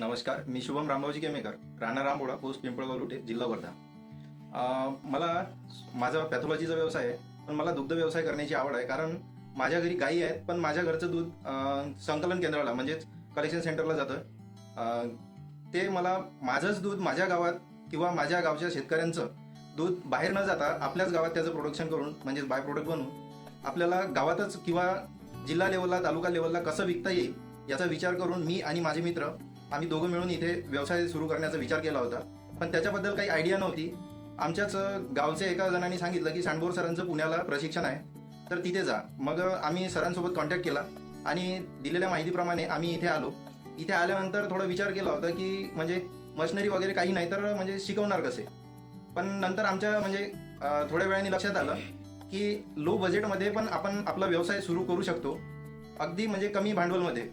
नमस्कार मी शुभम रामभाऊजी केमेकर राणा रामबोडा पोस्ट पिंपळगाव लुटे जिल्हा वर्धा. मला माझा पॅथॉलॉजीचा व्यवसाय आहे पण मला दुग्ध व्यवसाय करण्याची आवड आहे कारण माझ्या घरी गायी आहेत पण माझ्या घरचं दूध संकलन केंद्राला म्हणजेच कलेक्शन सेंटरला जातं. ते मला माझंच दूध माझ्या गावात किंवा माझ्या गावच्या शेतकऱ्यांचं दूध बाहेर न जाता आपल्याच गावात त्याचं प्रोडक्शन करून म्हणजेच बाय प्रोडक्ट बनवून आपल्याला गावातच किंवा जिल्हा लेवलला तालुका लेवलला कसं विकता येईल याचा विचार करून मी आणि माझे मित्र आम्ही दोघं मिळून इथे व्यवसाय सुरू करण्याचा विचार केला होता. पण त्याच्याबद्दल काही आयडिया नव्हती. आमच्याच गावचे एका जणांनी सांगितलं की सांडबोर सरांचं पुण्याला प्रशिक्षण आहे. तर तिथे जा. मग आम्ही सरांसोबत कॉन्टॅक्ट केला आणि दिलेल्या माहितीप्रमाणे आम्ही इथे आलो. इथे आल्यानंतर थोडा विचार केला होता की म्हणजे मशिनरी वगैरे काही नाही तर म्हणजे शिकवणार कसे? पण नंतर आमच्या म्हणजे थोड्या वेळाने लक्षात आलं की लो बजेटमध्ये पण आपण आपला व्यवसाय सुरू करू शकतो. अगदी म्हणजे कमी भांडवलमध्ये.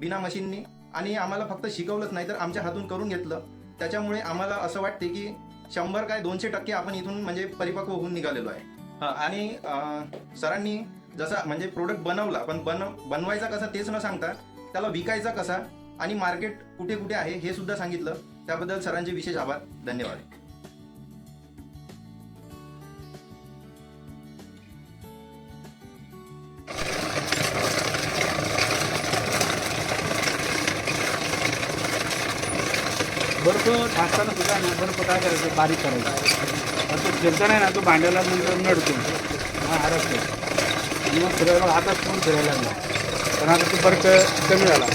बिना मशीननी. आणि आम्हाला फक्त शिकवलंच नाही तर आमच्या हातून करून घेतलं. त्याच्यामुळे आम्हाला असं वाटते की शंभर काय दोनशे टक्के आपण इथून म्हणजे परिपक्व होऊन निघालेलो आहे. आणि सरांनी जसा म्हणजे प्रोडक्ट बनवला पण बन बनवायचा कसा तेच न सांगता त्याला विकायचा कसा आणि मार्केट कुठे कुठे आहे हे सुद्धा सांगितलं. त्याबद्दल सरांचे विशेष आभार. धन्यवाद. बर्फ टाकताना सुद्धा ना बर्फ काय करायचं? बारीक करायचं. तो फिरता नाही ना तो भांड्याला नंतर नडतो. हा अडकतो आणि मग फिरायला हातात पण फिरायला लागला? पण आता तो बर्फ कमी झाला.